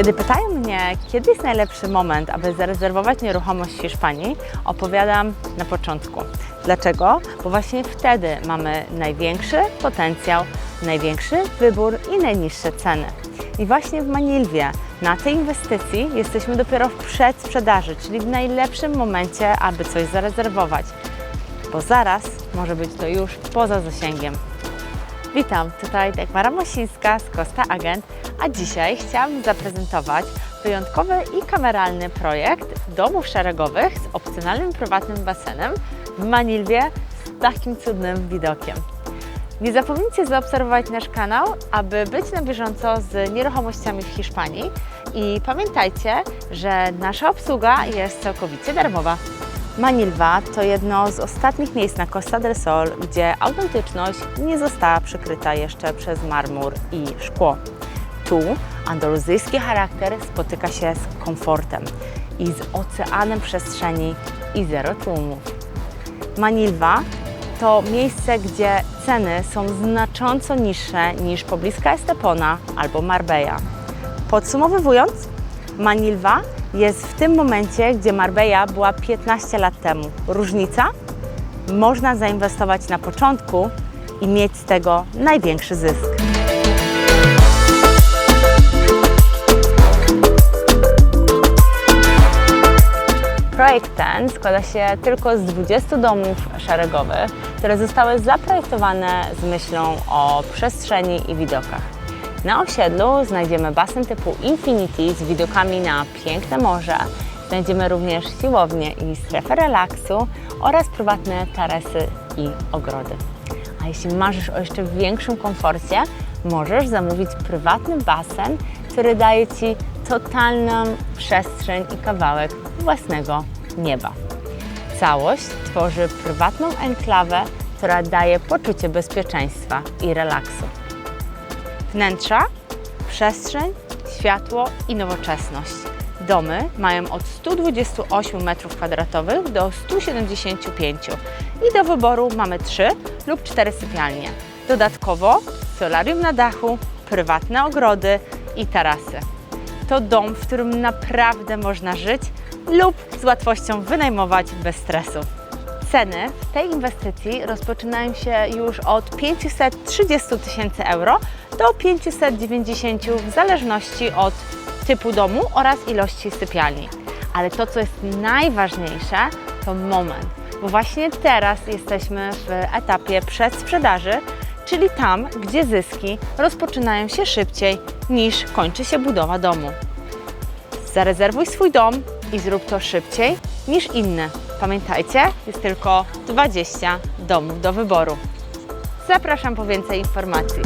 Kiedy pytają mnie, kiedy jest najlepszy moment, aby zarezerwować nieruchomość w Hiszpanii, opowiadam na początku. Dlaczego? Bo właśnie wtedy mamy największy potencjał, największy wybór i najniższe ceny. I właśnie w Manilwie na tej inwestycji jesteśmy dopiero w przedsprzedaży, czyli w najlepszym momencie, aby coś zarezerwować, bo zaraz może być to już poza zasięgiem. Witam, tutaj Dagmara Mosińska z Costa Agent, a dzisiaj chciałam zaprezentować wyjątkowy i kameralny projekt domów szeregowych z opcjonalnym prywatnym basenem w Manilwie z takim cudnym widokiem. Nie zapomnijcie zaobserwować nasz kanał, aby być na bieżąco z nieruchomościami w Hiszpanii i pamiętajcie, że nasza obsługa jest całkowicie darmowa. Manilwa to jedno z ostatnich miejsc na Costa del Sol, gdzie autentyczność nie została przykryta jeszcze przez marmur i szkło. Tu andaluzyjski charakter spotyka się z komfortem i z oceanem przestrzeni i zero tłumów. Manilwa to miejsce, gdzie ceny są znacząco niższe niż pobliska Estepona albo Marbella. Podsumowując, Manilwa jest w tym momencie, gdzie Marbella była 15 lat temu. Różnica? Można zainwestować na początku i mieć z tego największy zysk. Projekt ten składa się tylko z 20 domów szeregowych, które zostały zaprojektowane z myślą o przestrzeni i widokach. Na osiedlu znajdziemy basen typu Infinity z widokami na piękne morze. Znajdziemy również siłownię i strefę relaksu oraz prywatne taresy i ogrody. A jeśli marzysz o jeszcze większym komforcie, możesz zamówić prywatny basen, który daje Ci totalną przestrzeń i kawałek własnego nieba. Całość tworzy prywatną enklawę, która daje poczucie bezpieczeństwa i relaksu. Wnętrza, przestrzeń, światło i nowoczesność. Domy mają od 128 m2 do 175 i do wyboru mamy 3 lub 4 sypialnie. Dodatkowo solarium na dachu, prywatne ogrody i tarasy. To dom, w którym naprawdę można żyć lub z łatwością wynajmować bez stresu. Ceny w tej inwestycji rozpoczynają się już od 530 tysięcy euro do 590 w zależności od typu domu oraz ilości sypialni. Ale to, co jest najważniejsze, to moment, bo właśnie teraz jesteśmy w etapie przedsprzedaży, czyli tam, gdzie zyski rozpoczynają się szybciej niż kończy się budowa domu. Zarezerwuj swój dom i zrób to szybciej niż inne. Pamiętajcie, jest tylko 20 domów do wyboru. Zapraszam po więcej informacji.